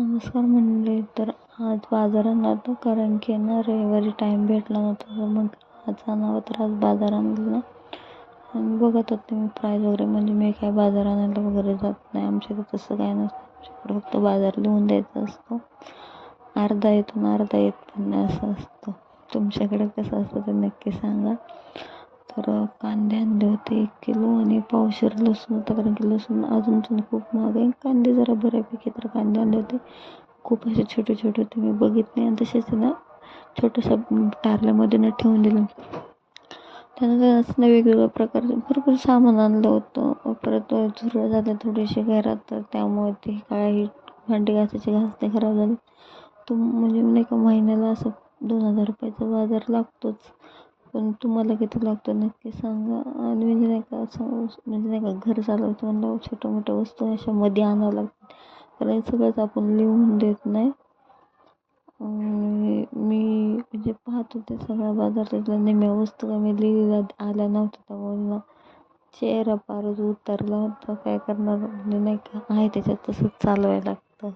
नमस्कार म्हणले तर आज बाजारात नव्हतं कारण की ना रविवारी टाईम भेटला नव्हता तर म्हटलं आज आणावं तर आज बाजार गेलं आणि बघत होते मी प्राईज वगैरे म्हणजे मी काय बाजार आणायला वगैरे जात नाही. आमच्या इथं तसं काय नसतं. आमच्याकडे फक्त बाजार लिहून द्यायचा असतो. अर्धा येतो ना अर्धा येत पण नाही असं असतं. तुमच्याकडे कसं असतं ते नक्की सांगा. तर कांदे आणले होते एक किलो. पावशेर लसूण होतं कारण की लसूण अजून पण खूप महाग आहे. कांदे जरा बऱ्यापैकी तर कांदे आणले होते. खूप असे छोटे छोटे होते. मी बघितले आणि तसेच त्यांना छोटंसं टारल्यामध्ये न ठेवून दिलं. त्यानंतर असं वेगवेगळ्या प्रकारचं भरपूर सामान आणलं होतं. परत झुरळ झाले थोडेसे घरात. तर त्यामुळे ते काही भांडी घासायचे घासते खराब झाले. तो म्हणजे नाही का महिन्याला असं दोन हजार रुपयाचा बाजार लागतोच. पण तुम्हाला किती लागतं नक्की सांगा. आणि म्हणजे नाही का असं म्हणजे नाही का घर चालवतो म्हणलं छोट्या मोठ्या वस्तू अशा मध्ये आणावं लागतात कारण सगळंच आपण लिहून देत नाही. मी म्हणजे पाहत होते सगळ्या बाजारातल्या निम्म्या वस्तू का मी लिहिलेल्या आल्या नव्हत्या त्यामुळे चेहरा पारच उतरला होता. काय करणार? म्हणजे नाही का आहे त्याच्यात तसंच चालवायला लागतं.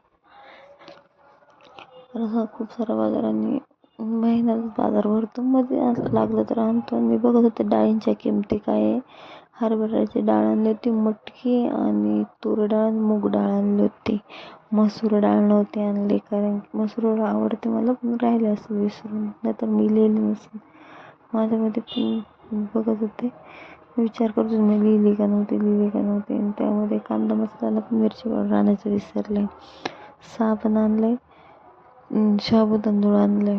तर हा खूप सारा बाजारांनी महिन्यात बाजार भरतो मध्ये लागलं तर आणतो. मी बघत होते डाळींच्या किमती काय आहे. हरभऱ्याची डाळ आणली होती मटकी आणि तूर डाळ मूग डाळ आणली होती. मसूर डाळ नव्हती आणली कारण मसूर डाळ आवडते मला पण राहिले असं विसरून. नाहीतर मी लिहिली नसेल. माझ्यामध्ये पण बघत होते. विचार करत होते मी लिहिली का नव्हती लिहिली का नव्हती? आणि त्यामध्ये कांदा मसाला पण मिरची पावडर आणायचं विसरले. साबण आणले. शाबू तांदूळ आणले.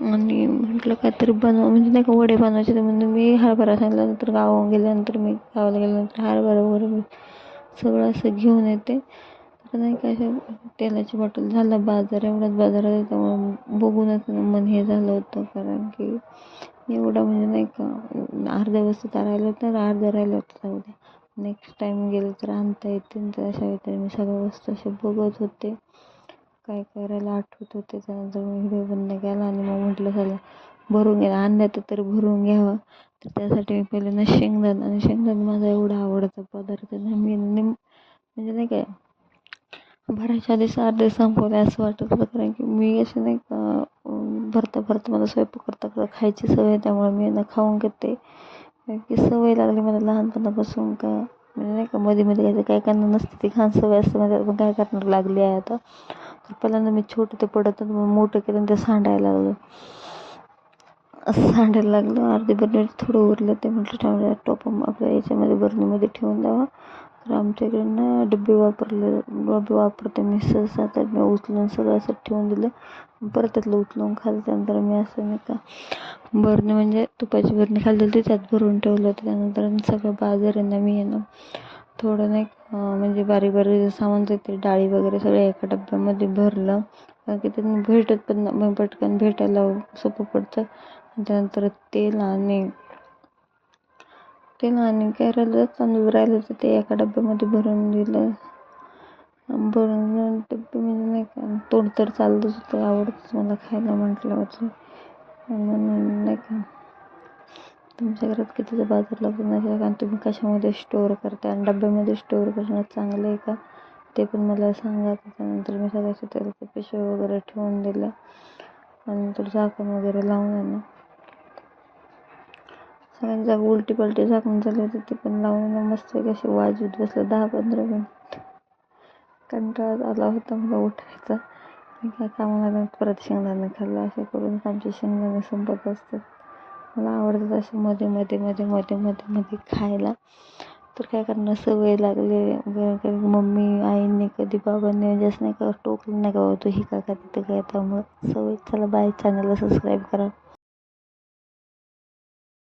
आणि म्हटलं काहीतरी बनव म्हणजे नाही का वडे बनवायचे तर म्हणून मी हरभरा सांगितल्यानंतर गावाहून गेल्यानंतर मी गावाला गेल्यानंतर हरभरा वगैरे मी सगळं असं घेऊन येते. तर नाही का अशा तेलाची बॉटल झाला बाजार एवढाच बाजारात आहे त्यामुळे बघूनच मन हे झालं होतं कारण की एवढं म्हणजे नाही का अर्ध्या वस्तू तर राहिल्या होत्या अर्ध्या राहिल्या होत्या जाऊ द्या नेक्स्ट टाईम गेलं तर आणता येतील तर अशा वेळी मी सगळ्या वस्तू अशा बघत होते. काय करायला आठवत होते त्यानंतर मी व्हिडिओ बंद केला आणि मग म्हटलं झालं भरून घ्या आणण्यात तर भरून घ्यावं. तर त्यासाठी मी पहिले ना शेंगदाणा आणि शेंगदाणा माझा एवढा आवडता पदार्थ मी निम म्हणजे नाही काय भरायच्या आधीच अर्धे संपवले असं वाटत होतं कारण की मी असे नाही का भरता भरता मला स्वयंपाक करता करता खायची सवय त्यामुळे मी यांना खाऊन घेते. की सवय लागली मला लहानपणापासून का म्हणजे नाही का मध्ये मध्ये काय काय करणं नसते ती खान सवय असते म्हणजे माझ्या पण काय करणार लागली आहे आता. पहिल्यांदा मी छोटं ते पडत मग मोठं केलं ते सांडायला लागलं. असं सांडायला लागलं अर्धी बरणी थोडं उरलं ते म्हटलं ठेवलं टोप आपल्या याच्यामध्ये बरणीमध्ये ठेवून द्यावा. तर आमच्या इकडे ना डबे वापरले डबे वापरते मी सहसा तर मी उचलून सगळं असं ठेवून दिलं. परत त्यातलं उचलून खाल्लं त्यानंतर मी असं नाही का बरणी म्हणजे तुपाची बरणी खाल्ली होती त्यात भरून ठेवलं होतं त्यानंतर सगळं बाजार आहे ना मी आहे ना थोडं नाही म्हणजे बारीक बारीक सामान ते डाळी वगैरे सगळे एका डब्यामध्ये भरलं. कारण की त्यांनी भेटत पण पटकन भेटायला सोपं पडतं. त्यानंतर तेल आणि तेल आणि काय राहिलं तांदूळ राहिलं तर ते एका डब्यामध्ये भरून दिलं. भरून डब्बे म्हणजे नाही का तोड तर चालतच होतं आवडतंच मला खायला म्हटलं होतं म्हणून नाही का तुमच्या घरात कितीचा बाजार लागून आहे कारण तुम्ही कशामध्ये स्टोअर करता आणि डब्यामध्ये स्टोअर करणं चांगलं आहे का? ते पण मला सांगा. त्याच्यानंतर मी सगळ्या तेलाचे पिशव्या वगैरे ठेवून दिल्या. आणि नंतर झाकण वगैरे लावून आणलं सगळ्यांनी जागा उलटी पलटी झाकून झाली होती. ते पण लावून मस्त अशी वाजवत बसलं दहा पंधरा मिनिट. कंटाळा आला होता मला उठायचा. काय कामाला परत शेंगदाणे खाल्लं. असे करून आमचे शेंगदाणे संपत असतात. मला आवडतात असं मध्ये मध्ये मध्ये मध्ये मध्ये मध्ये खायला. तर काय करणार सवय लागली मम्मी आईने कधी बाबांनी जास्त नाही का टोकलं नाही का तू हे का तिथं काय त्यामुळं सवय चला बाय चॅनलला सबस्क्राईब करा.